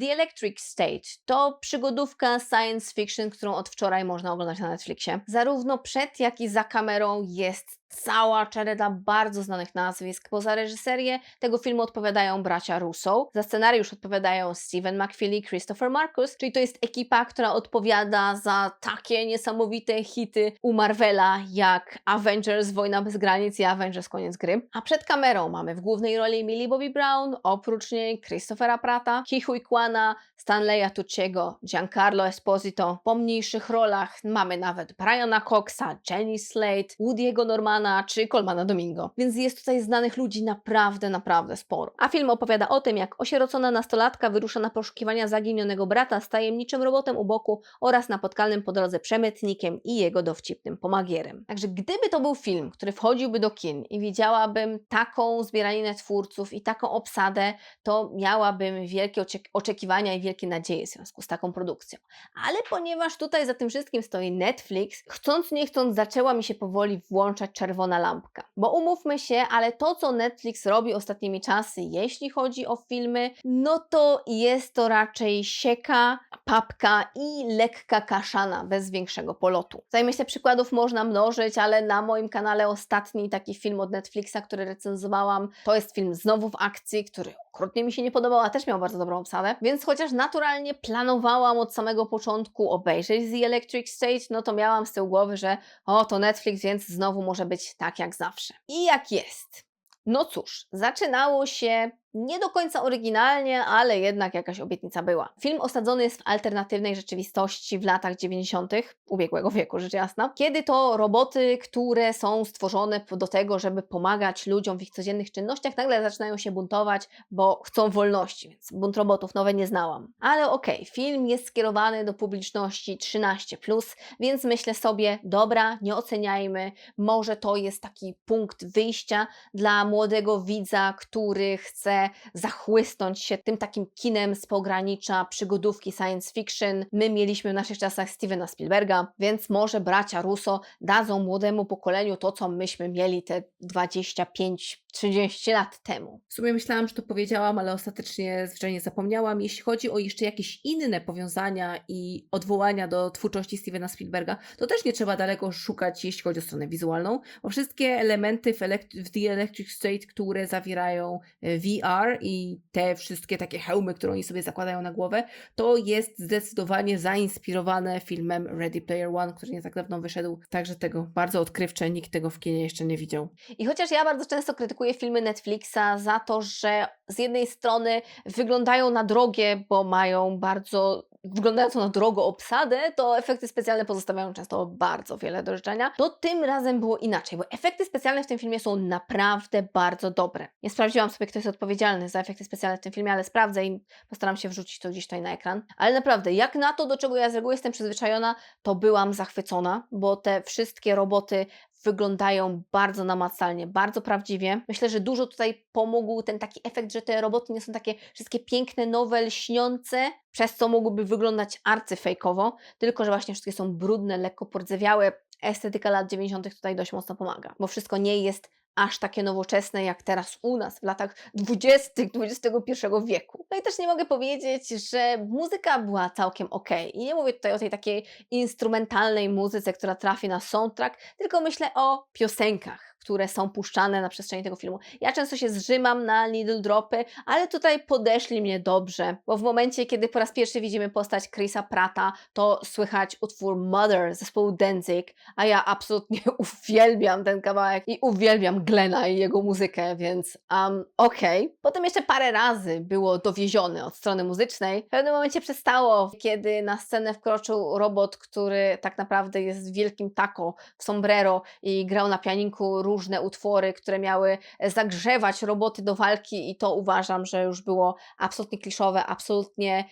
The Electric State to przygodówka science fiction, którą od wczoraj można oglądać na Netflixie. Zarówno przed, jak i za kamerą jest cała czereda bardzo znanych nazwisk. Poza reżyserię tego filmu odpowiadają bracia Russo, za scenariusz odpowiadają Stephen McFeely, Christopher Marcus, czyli to jest ekipa, która odpowiada za takie niesamowite hity u Marvela jak Avengers Wojna bez granic i Avengers Koniec gry. A przed kamerą mamy w głównej roli Millie Bobby Brown, oprócz niej Christophera Prata, Kihui Kwana, Stanleya Tucciego, Giancarlo Esposito. W pomniejszych rolach mamy nawet Briana Coxa, Jenny Slate, Woody'ego Normana czy Colmana Domingo. Więc jest tutaj znanych ludzi naprawdę, naprawdę sporo. A film opowiada o tym, jak osierocona nastolatka wyrusza na poszukiwania zaginionego brata z tajemniczym robotem u boku oraz napotkalnym po drodze przemytnikiem i jego dowcipnym pomagierem. Także gdyby to był film, który wchodziłby do kin i widziałabym taką zbieraninę twórców i taką obsadę, to miałabym wielkie oczek- oczekiwania i wielkie nadzieje w związku z taką produkcją. Ale ponieważ tutaj za tym wszystkim stoi Netflix, chcąc nie chcąc zaczęła mi się powoli włączać czerwona lampka. Bo umówmy się, ale to co Netflix robi ostatnimi czasy, jeśli chodzi o filmy, no to jest to raczej sieka, papka i lekka kaszana bez większego polotu. Tutaj myślę przykładów można mnożyć, ale na moim kanale ostatni taki film od Netflixa, który recenzowałam, to jest film Znowu w akcji, który okrutnie mi się nie podobał, a też miał bardzo dobrą obsadę, więc chociaż naturalnie planowałam od samego początku obejrzeć The Electric State, no to miałam z tyłu głowy, że o, to Netflix, więc znowu może być tak jak zawsze. I jak jest. No cóż, zaczynało się nie do końca oryginalnie, ale jednak jakaś obietnica była. Film osadzony jest w alternatywnej rzeczywistości w latach 90. ubiegłego wieku, rzecz jasna, kiedy to roboty, które są stworzone do tego, żeby pomagać ludziom w ich codziennych czynnościach, nagle zaczynają się buntować, bo chcą wolności, więc bunt robotów nowe nie znałam. Ale okej, film jest skierowany do publiczności 13+, więc myślę sobie, dobra, nie oceniajmy, może to jest taki punkt wyjścia dla młodego widza, który chce zachłysnąć się tym takim kinem z pogranicza przygodówki science fiction. My mieliśmy w naszych czasach Stevena Spielberga, więc może bracia Russo dadzą młodemu pokoleniu to, co myśmy mieli te 25-30 lat temu. W sumie myślałam, że to powiedziałam, ale ostatecznie zwyczajnie zapomniałam. Jeśli chodzi o jeszcze jakieś inne powiązania i odwołania do twórczości Stevena Spielberga, to też nie trzeba daleko szukać, jeśli chodzi o stronę wizualną, bo wszystkie elementy w, elekt- w The Electric State, które zawierają e, VR i te wszystkie takie hełmy, które oni sobie zakładają na głowę, to jest zdecydowanie zainspirowane filmem Ready Player One, który nie tak dawno wyszedł. Także tego bardzo odkrywcze, nikt tego w kinie jeszcze nie widział. I chociaż ja bardzo często krytykuję filmy Netflixa za to, że z jednej strony wyglądają na drogie, bo mają bardzo wyglądającą na drogo obsadę, to efekty specjalne pozostawiają często bardzo wiele do życzenia. To tym razem było inaczej, bo efekty specjalne w tym filmie są naprawdę bardzo dobre. Nie sprawdziłam sobie, kto jest odpowiedzialny za efekty specjalne w tym filmie, ale sprawdzę i postaram się wrzucić to gdzieś tutaj na ekran. Ale naprawdę, jak na to, do czego ja z reguły jestem przyzwyczajona, to byłam zachwycona, bo te wszystkie roboty wyglądają bardzo namacalnie, bardzo prawdziwie. Myślę, że dużo tutaj pomógł ten taki efekt, że te roboty nie są takie wszystkie piękne, nowe, lśniące, przez co mogłyby wyglądać arcyfejkowo, tylko że właśnie wszystkie są brudne, lekko pordzewiałe. Estetyka lat 90. tutaj dość mocno pomaga, bo wszystko nie jest aż takie nowoczesne jak teraz u nas w latach 20. XXI wieku. No i też nie mogę powiedzieć, że muzyka była całkiem ok. I nie mówię tutaj o tej takiej instrumentalnej muzyce, która trafi na soundtrack, tylko myślę o piosenkach, które są puszczane na przestrzeni tego filmu. Ja często się zrzymam na needle dropy, ale tutaj podeszli mnie dobrze, bo w momencie, kiedy po raz pierwszy widzimy postać Chrisa Prata, to słychać utwór Mother zespołu Danzig, a ja absolutnie uwielbiam ten kawałek i uwielbiam Glena i jego muzykę, więc um, okej. Okay. Potem jeszcze parę razy było dowiezione od strony muzycznej. W pewnym momencie przestało, kiedy na scenę wkroczył robot, który tak naprawdę jest wielkim taco w sombrero i grał na pianinku utwory, które miały zagrzewać roboty do walki i to uważam, że już było absolutnie kliszowe, absolutnie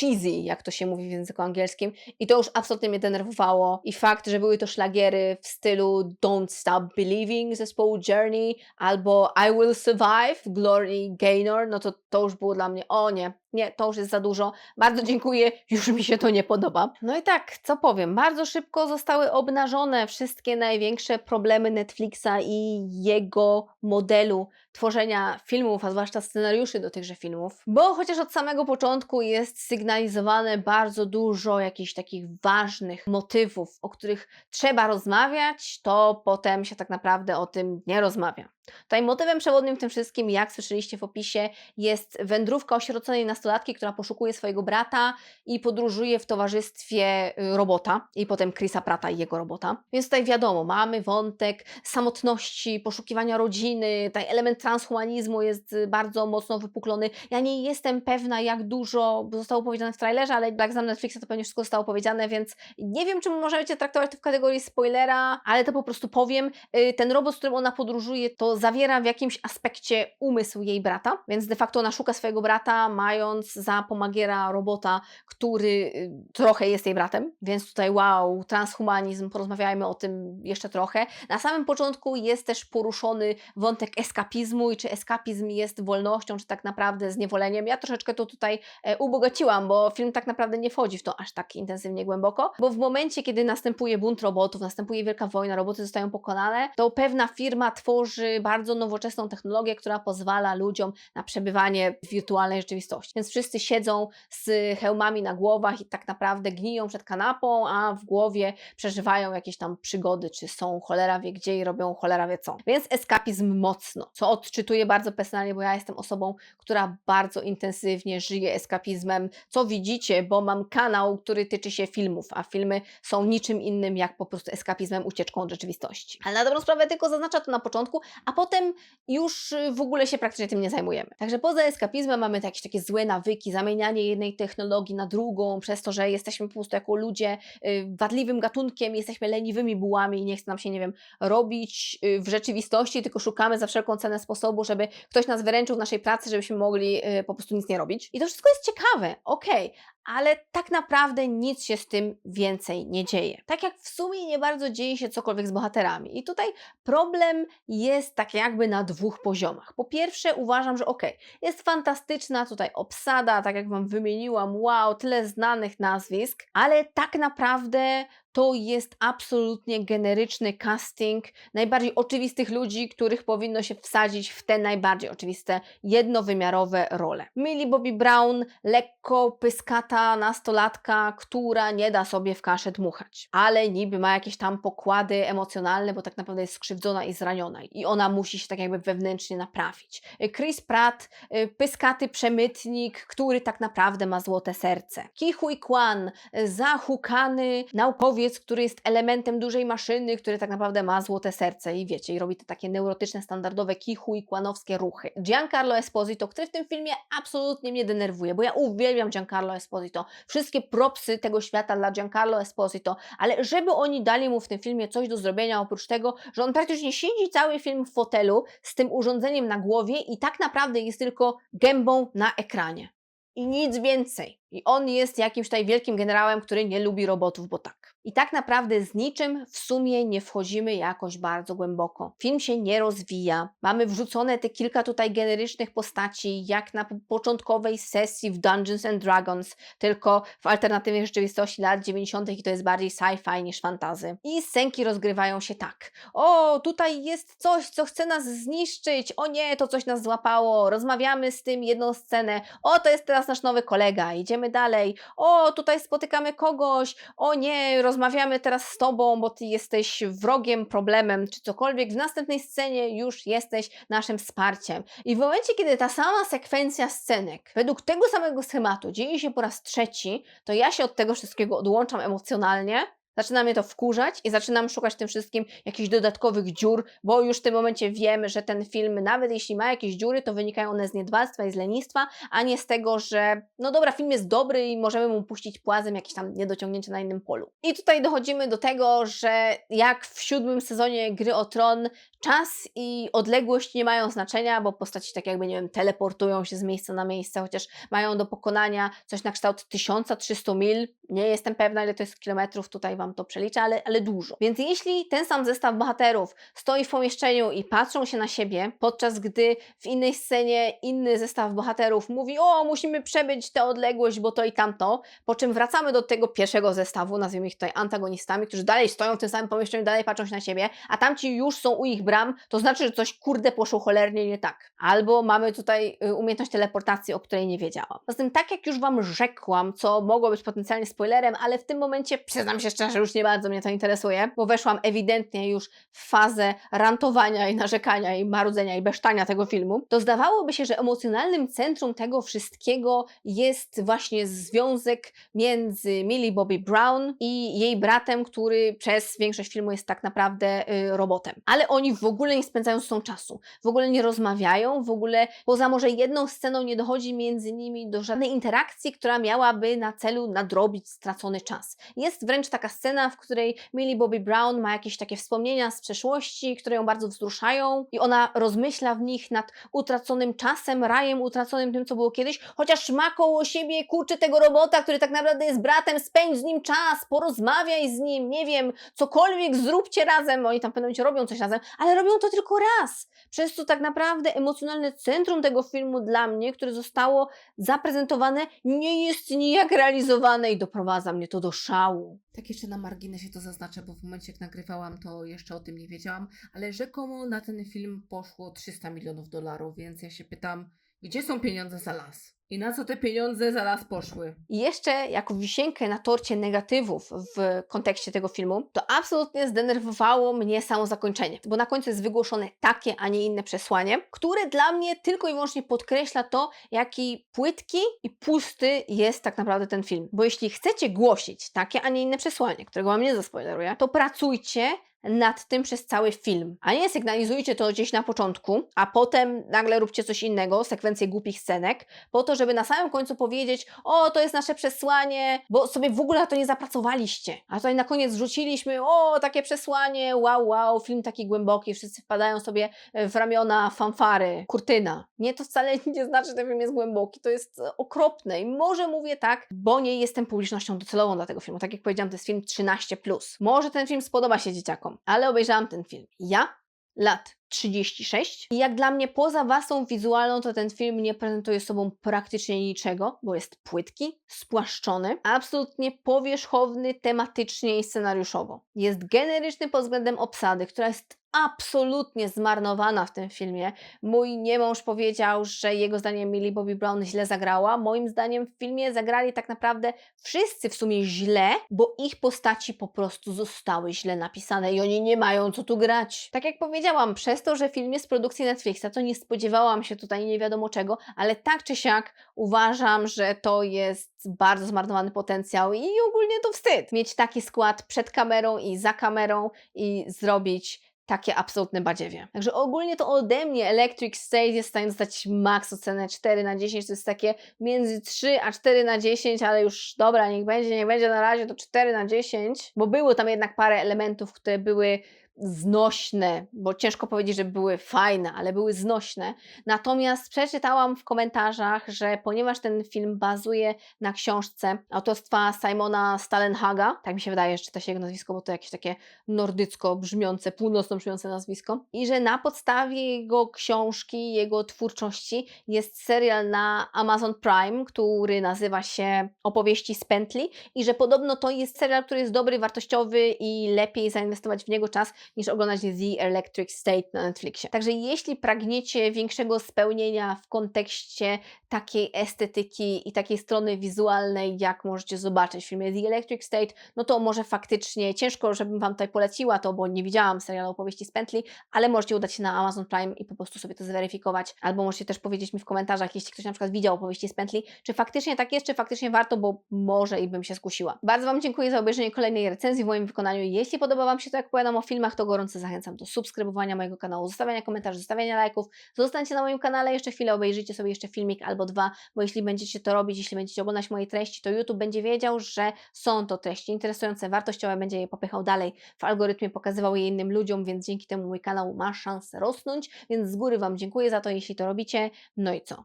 cheesy, jak to się mówi w języku angielskim. I to już absolutnie mnie denerwowało. I fakt, że były to szlagiery w stylu Don't Stop Believing zespołu Journey albo I Will Survive Glory Gaynor, no to to już było dla mnie, o nie, nie, to już jest za dużo, bardzo dziękuję, już mi się to nie podoba. No i tak, co powiem, bardzo szybko zostały obnażone wszystkie największe problemy Netflixa i jego modelu tworzenia filmów, a zwłaszcza scenariuszy do tychże filmów, bo chociaż od samego początku jest sygnalizowane bardzo dużo jakichś takich ważnych motywów, o których trzeba rozmawiać, to potem się tak naprawdę o tym nie rozmawia. Tutaj motywem przewodnim w tym wszystkim, jak słyszeliście w opisie, jest wędrówka osieroconej nastolatki, która poszukuje swojego brata i podróżuje w towarzystwie y, robota i potem Chrisa Prata i jego robota. Więc tutaj wiadomo, mamy wątek samotności, poszukiwania rodziny, tutaj element transhumanizmu jest y, bardzo mocno wypuklony. Ja nie jestem pewna, jak dużo zostało powiedziane w trailerze, ale jak znam Netflixa, to pewnie wszystko zostało powiedziane, więc nie wiem, czy możecie traktować to w kategorii spoilera, ale to po prostu powiem. Y, Ten robot, z którym ona podróżuje, to zawiera w jakimś aspekcie umysł jej brata, więc de facto ona szuka swojego brata, mając za pomagiera robota, który y, trochę jest jej bratem, więc tutaj wow, transhumanizm, porozmawiajmy o tym jeszcze trochę. Na samym początku jest też poruszony wątek eskapizmu i czy eskapizm jest wolnością, czy tak naprawdę zniewoleniem. Ja troszeczkę to tutaj e, ubogaciłam, bo film tak naprawdę nie wchodzi w to aż tak intensywnie głęboko, bo w momencie, kiedy następuje bunt robotów, następuje wielka wojna, roboty zostają pokonane, to pewna firma tworzy bardzo nowoczesną technologię, która pozwala ludziom na przebywanie w wirtualnej rzeczywistości. Więc wszyscy siedzą z hełmami na głowach i tak naprawdę gniją przed kanapą, a w głowie przeżywają jakieś tam przygody, czy są cholera wie gdzie i robią cholera wie co. Więc eskapizm mocno, co odczytuję bardzo personalnie, bo ja jestem osobą, która bardzo intensywnie żyje eskapizmem, co widzicie, bo mam kanał, który tyczy się filmów, a filmy są niczym innym jak po prostu eskapizmem, ucieczką od rzeczywistości. Ale na dobrą sprawę tylko zaznacza to na początku, a potem już y, w ogóle się praktycznie tym nie zajmujemy. Także poza eskapizmem mamy jakieś takie złe nawyki, zamienianie jednej technologii na drugą, przez to, że jesteśmy po prostu jako ludzie y, wadliwym gatunkiem, jesteśmy leniwymi bułami i nie chce nam się, nie wiem, robić y, w rzeczywistości, tylko szukamy za wszelką cenę sposobu, żeby ktoś nas wyręczył w naszej pracy, żebyśmy mogli y, po prostu nic nie robić. I to wszystko jest ciekawe, okej, ale tak naprawdę nic się z tym więcej nie dzieje. Tak jak w sumie nie bardzo dzieje się cokolwiek z bohaterami. I tutaj problem jest tak jakby na dwóch poziomach. Po pierwsze, uważam, że okej, jest fantastyczna tutaj obsada, tak jak Wam wymieniłam, wow, tyle znanych nazwisk, ale tak naprawdę to jest absolutnie generyczny casting najbardziej oczywistych ludzi, których powinno się wsadzić w te najbardziej oczywiste, jednowymiarowe role. Millie Bobby Brown, lekko pyskata nastolatka, która nie da sobie w kaszę dmuchać, ale niby ma jakieś tam pokłady emocjonalne, bo tak naprawdę jest skrzywdzona i zraniona i ona musi się tak jakby wewnętrznie naprawić. Chris Pratt, y, pyskaty przemytnik, który tak naprawdę ma złote serce. Ki Hui Kwan, y, zahukany naukowiec, który jest elementem dużej maszyny, który tak naprawdę ma złote serce i wiecie, i robi te takie neurotyczne, standardowe Ki Hui Kwanowskie ruchy. Giancarlo Esposito, który w tym filmie absolutnie mnie denerwuje, bo ja uwielbiam Giancarlo Esposito. Wszystkie propsy tego świata dla Giancarlo Esposito, ale żeby oni dali mu w tym filmie coś do zrobienia oprócz tego, że on praktycznie siedzi cały film w fotelu z tym urządzeniem na głowie i tak naprawdę jest tylko gębą na ekranie. I nic więcej. I on jest jakimś tutaj wielkim generałem, który nie lubi robotów, bo tak. I tak naprawdę z niczym w sumie nie wchodzimy jakoś bardzo głęboko. Film się nie rozwija. Mamy wrzucone te kilka tutaj generycznych postaci, jak na po- początkowej sesji w Dungeons and Dragons, tylko w alternatywnej rzeczywistości lat 90. i to jest bardziej sci-fi niż fantazy. I scenki rozgrywają się tak. O, tutaj jest coś, co chce nas zniszczyć. O nie, to coś nas złapało. Rozmawiamy z tym jedną scenę. O, to jest teraz nasz nowy kolega. Idziemy dalej. O, tutaj spotykamy kogoś. O nie, rozmawiamy teraz z tobą, bo ty jesteś wrogiem, problemem, czy cokolwiek. W następnej scenie już jesteś naszym wsparciem. I w momencie, kiedy ta sama sekwencja scenek, według tego samego schematu, dzieje się po raz trzeci, to ja się od tego wszystkiego odłączam emocjonalnie. Zaczyna mnie to wkurzać i zaczynam szukać tym wszystkim jakichś dodatkowych dziur, bo już w tym momencie wiem, że ten film, nawet jeśli ma jakieś dziury, to wynikają one z niedbalstwa i z lenistwa, a nie z tego, że no dobra, film jest dobry i możemy mu puścić płazem jakieś tam niedociągnięcie na innym polu. I tutaj dochodzimy do tego, że jak w siódmym sezonie Gry o Tron, czas i odległość nie mają znaczenia, bo postaci tak jakby, nie wiem, teleportują się z miejsca na miejsce, chociaż mają do pokonania coś na kształt 1300 mil. Nie jestem pewna, ile to jest kilometrów, tutaj Wam to przeliczę, ale, ale dużo. Więc jeśli ten sam zestaw bohaterów stoi w pomieszczeniu i patrzą się na siebie, podczas gdy w innej scenie inny zestaw bohaterów mówi: O, musimy przebyć tę odległość, bo to i tamto, po czym wracamy do tego pierwszego zestawu, nazwijmy ich tutaj antagonistami, którzy dalej stoją w tym samym pomieszczeniu, dalej patrzą się na siebie, a tamci już są u ich bram, to znaczy, że coś kurde poszło cholernie nie tak. Albo mamy tutaj y, umiejętność teleportacji, o której nie wiedziałam. Poza tym, tak jak już Wam rzekłam, co mogło być potencjalnie spoilerem, ale w tym momencie przyznam się szczerze, już nie bardzo mnie to interesuje, bo weszłam ewidentnie już w fazę rantowania i narzekania i marudzenia i besztania tego filmu, to zdawałoby się, że emocjonalnym centrum tego wszystkiego jest właśnie związek między Millie Bobby Brown i jej bratem, który przez większość filmu jest tak naprawdę y, robotem. Ale oni w ogóle nie spędzają z sobą czasu, w ogóle nie rozmawiają, w ogóle poza może jedną sceną nie dochodzi między nimi do żadnej interakcji, która miałaby na celu nadrobić stracony czas. Jest wręcz taka scena, w której Millie Bobby Brown ma jakieś takie wspomnienia z przeszłości, które ją bardzo wzruszają i ona rozmyśla w nich nad utraconym czasem, rajem utraconym tym, co było kiedyś, chociaż ma koło siebie kurczy tego robota, który tak naprawdę jest bratem, spędź z nim czas, porozmawiaj z nim, nie wiem, cokolwiek zróbcie razem, oni tam momencie robią coś razem, ale robią to tylko raz, przez co tak naprawdę emocjonalne centrum tego filmu dla mnie, które zostało zaprezentowane, nie jest nijak realizowane i doprowadza mnie to do szału. Tak jeszcze na marginesie to zaznaczę, bo w momencie jak nagrywałam, to jeszcze o tym nie wiedziałam, ale rzekomo na ten film poszło 300 milionów dolarów, więc ja się pytam, gdzie są pieniądze za las? I na co te pieniądze za las poszły? I jeszcze jako wisienkę na torcie negatywów w kontekście tego filmu, to absolutnie zdenerwowało mnie samo zakończenie, bo na końcu jest wygłoszone takie, a nie inne przesłanie, które dla mnie tylko i wyłącznie podkreśla to, jaki płytki i pusty jest tak naprawdę ten film. Bo jeśli chcecie głosić takie, a nie inne przesłanie, którego Wam nie zaspoileruję, to pracujcie nad tym przez cały film. A nie sygnalizujcie to gdzieś na początku, a potem nagle róbcie coś innego, sekwencję głupich scenek, po to, żeby na samym końcu powiedzieć, o, to jest nasze przesłanie, bo sobie w ogóle na to nie zapracowaliście. A tutaj na koniec rzuciliśmy, o, takie przesłanie, wow, wow, film taki głęboki, wszyscy wpadają sobie w ramiona fanfary, kurtyna. Nie, to wcale nie znaczy, że ten film jest głęboki, to jest okropne i może mówię tak, bo nie jestem publicznością docelową dla tego filmu. Tak jak powiedziałam, to jest film 13+. Może ten film spodoba się dzieciakom, ale obejrzałam ten film. Ja lat 36 i jak dla mnie poza wasą wizualną to ten film nie prezentuje sobą praktycznie niczego, bo jest płytki, spłaszczony, absolutnie powierzchowny tematycznie i scenariuszowo. Jest generyczny pod względem obsady, która jest absolutnie zmarnowana w tym filmie. Mój niemąż powiedział, że jego zdaniem Millie Bobby Brown źle zagrała. Moim zdaniem w filmie zagrali tak naprawdę wszyscy w sumie źle, bo ich postaci po prostu zostały źle napisane i oni nie mają co tu grać. Tak jak powiedziałam, przez to, że film jest produkcji Netflixa, to nie spodziewałam się tutaj nie wiadomo czego, ale tak czy siak uważam, że to jest bardzo zmarnowany potencjał i ogólnie to wstyd. Mieć taki skład przed kamerą i za kamerą i zrobić takie absolutne badziewie. Także ogólnie to ode mnie Electric State jest w stanie dostać max ocenę 4 na 10, to jest takie między 3 a 4 na 10, ale już dobra, niech będzie, niech będzie na razie to 4 na 10, bo było tam jednak parę elementów, które były znośne, bo ciężko powiedzieć, że były fajne, ale były znośne. Natomiast przeczytałam w komentarzach, że ponieważ ten film bazuje na książce autorstwa Simona Stalenhaga, tak mi się wydaje, że czyta się jego nazwisko, bo to jakieś takie nordycko brzmiące, północno brzmiące nazwisko, i że na podstawie jego książki, jego twórczości jest serial na Amazon Prime, który nazywa się Opowieści z pętli i że podobno to jest serial, który jest dobry, wartościowy i lepiej zainwestować w niego czas niż oglądać The Electric State na Netflixie. Także jeśli pragniecie większego spełnienia w kontekście takiej estetyki i takiej strony wizualnej, jak możecie zobaczyć w filmie The Electric State, no to może faktycznie ciężko, żebym Wam tutaj poleciła to, bo nie widziałam serialu opowieści z pętli, ale możecie udać się na Amazon Prime i po prostu sobie to zweryfikować, albo możecie też powiedzieć mi w komentarzach, jeśli ktoś na przykład widział opowieści z pętli, czy faktycznie tak jest, czy faktycznie warto, bo może i bym się skusiła. Bardzo Wam dziękuję za obejrzenie kolejnej recenzji w moim wykonaniu. Jeśli podoba Wam się to, jak opowiadam o filmach, to gorąco zachęcam do subskrybowania mojego kanału, zostawiania komentarzy, zostawiania lajków. Zostańcie na moim kanale jeszcze chwilę, obejrzyjcie sobie jeszcze filmik albo dwa, bo jeśli będziecie to robić, jeśli będziecie oglądać moje treści, to YouTube będzie wiedział, że są to treści interesujące, wartościowe, będzie je popychał dalej w algorytmie, pokazywał je innym ludziom, więc dzięki temu mój kanał ma szansę rosnąć, więc z góry Wam dziękuję za to, jeśli to robicie. No i co?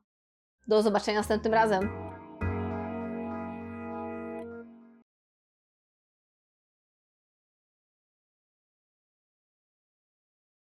Do zobaczenia następnym razem.